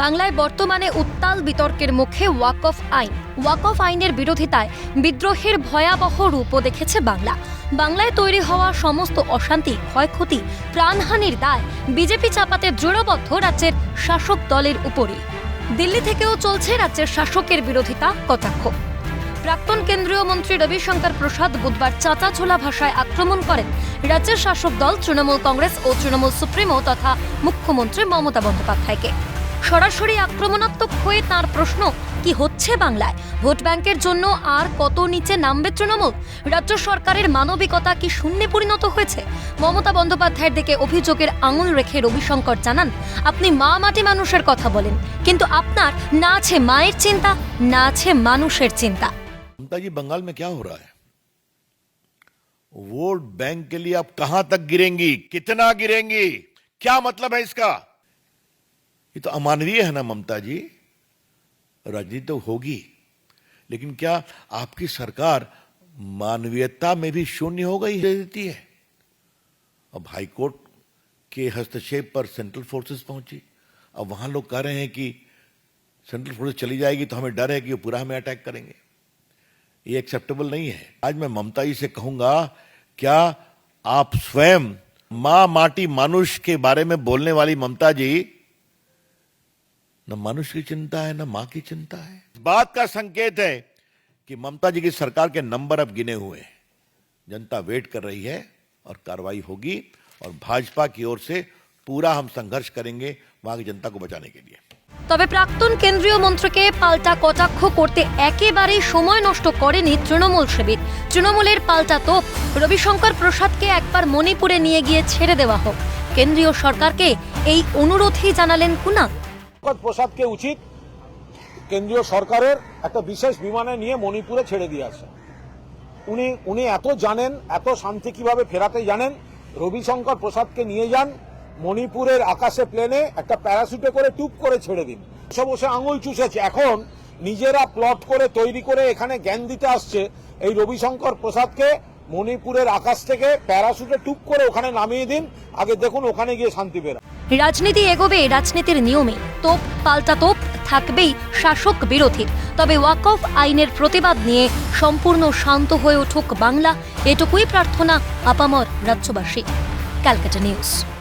বাংলায় বর্তমানে উত্তাল বিতর্কের মুখে ওয়াকফ আইন। ওয়াকফ আইনের বিরোধিতায় বিদ্রোহের ভয়াবহ রূপও দেখেছে বাংলা। বাংলায় তৈরি হওয়া সমস্ত অশান্তি, ক্ষয়ক্ষতি, প্রাণহানির দায় বিজেপি চাপাতে দৃঢ়বদ্ধ রাজ্যের শাসক দলের উপরই। দিল্লি থেকেও চলছে রাজ্যের শাসকের বিরোধিতা কটাক্ষ। প্রাক্তন কেন্দ্রীয় মন্ত্রী রবিশঙ্কর প্রসাদ বুধবার চাঁচাছোলা ভাষায় আক্রমণ করেন। রাজ্যের শাসক দল তৃণমূল কংগ্রেস ও তৃণমূল সুপ্রিমো তথা মুখ্যমন্ত্রী মমতা বন্দ্যোপাধ্যায়কে। সরাসরি আক্রমণাত্মক হয়ে তার প্রশ্ন কি হচ্ছে বাংলায় ভোট ব্যাংকের জন্য আর কত নিচে নামবে তৃণমূল রাজ্য সরকারের মানবিকতা কি শূন্যে পরিণত হয়েছে মমতা বন্দ্যোপাধ্যায়ের দিকে অভিযোগের আঙুল রেখে রবিশঙ্কর জানান আপনি মা মাটি মানুষের কথা বলেন কিন্তু আপনার না আছে মায়ের চিন্তা না আছে মানুষের চিন্তা ममता जी बंगाल में क्या हो रहा है वोट बैंक के लिए आप कहां तक गिरेंगी कितना गिरेंगी क्या मतलब है इसका ये तो अमानवीय है ना ममता जी। राजनीति तो होगी। लेकिन क्या आपकी सरकार मानवीयता में भी शून्य हो गई देती है। अब हाईकोर्ट के हस्तक्षेप पर सेंट्रल फोर्सेस पहुँची। अब वहाँ लोग कह रहे हैं कि सेंट्रल फोर्सेस चली जाएगी तो हमें डर है कि वो पूरा हमें अटैक करेंगे। ये एक्सेप्टेबल नहीं है। आज मैं ममता जी से कहूँगा, क्या आप स्वयं माँ माटी मानुष के बारे में बोलने वाली ममता जी न मनुष्य की चिंता है न मां की चिंता है इस बात का संकेत है कि ममता जी की सरकार के नंबर अब गिने हुए हैं जनता वेट कर रही है और कार्रवाई होगी और भाजपा की ओर से पूरा हम संघर्ष करेंगे वहां की जनता को बचाने के लिए তবে প্রাক্তন কেন্দ্রীয় মন্ত্রীকে পাল্টা কটাক্ষ করতে একেবারেই সময় নষ্ট করেনি তৃণমূল শিবির তৃণমূলের পাল্টা তোপ রবিশঙ্কর প্রসাদকে একবার মণিপুরে নিয়ে গিয়ে ছেড়ে দেওয়া হোক কেন্দ্রীয় সরকারকে এই অনুরোধই জানালেন কুনা শঙ্কর প্রসাদকে উচিত কেন্দ্রীয় সরকারের একটা বিশেষ বিমানে নিয়ে মণিপুরে ছেড়ে দিয়ে আসে। উনি উনি এত জানেন, এত শান্তি কীভাবে ফেরাতে জানেন, রবিশঙ্কর প্রসাদকে নিয়ে যান, মণিপুরের আকাশে প্লেনে একটা প্যারাসুটে করে টুপ করে ছেড়ে দিন। বসে বসে আঙুল চুষেছে। এখন নিজেরা প্লট করে, তৈরি করে এখানে জ্ঞান দিতে আসছে এই রবিশঙ্কর প্রসাদকে। মণিপুরের আকাশ থেকে প্যারাসুটে টুক করে ওখানে নামিয়ে দিন। আগে দেখুন ওখানে গিয়ে শান্তি বেরা রাজনীতি এগোবে রাজনীতির নিয়মে। তোপ, পাল্টা তোপ থাকবেই শাসক বিরোধী। তবে ওয়াকফ আইনের প্রতিবাদ নিয়ে সম্পূর্ণ শান্ত হয়ে উঠুক বাংলা। এটুকুই প্রার্থনা আপামর রাজ্যবাসী। Calcutta news.